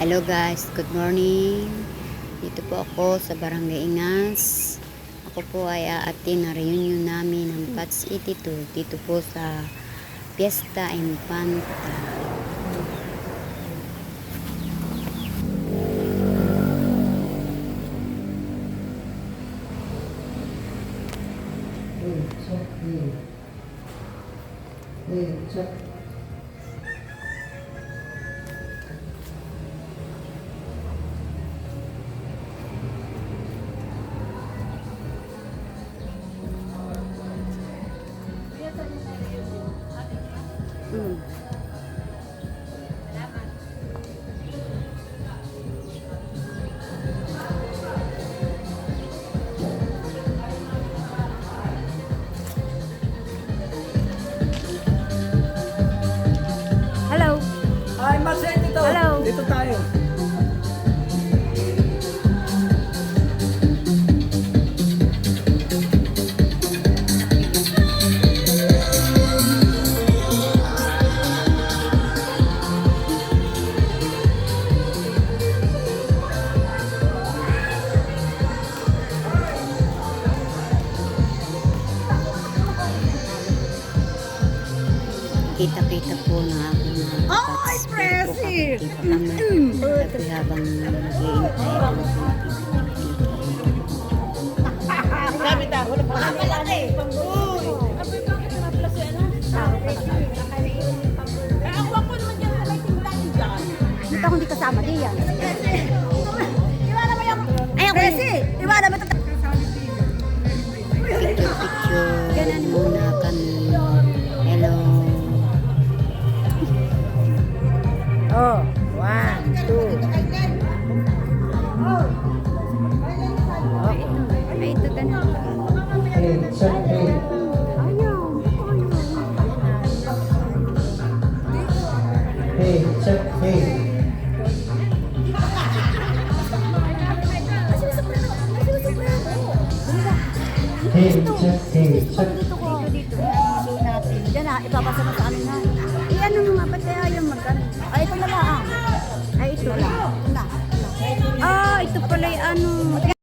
Hello guys, good morning. Dito po ako sa Barangay Ingas. Ako po ay aatin na reunion namin ng Pats 82 dito po sa Fiesta Infanta. Hey, check, hey. Hey, check. Mm. Kita-kita po na ako na Ay, Presi! Kita kami. Sabi habang nag-iintay ako. Sabi ta, wala pa kami lang eh. Uy! Sabi, bakit na pala si ano? Eh, ang wako naman dyan, may tindahan dyan. Dito ako hindi kasama di yan. Iwala mo yung... Ayun, Presi! Iwala mo ito. Picture muna Oh, one, two. Ay, ito hey. Ayaw. Hey, check, hey. Hey, check, hey, check. lá no.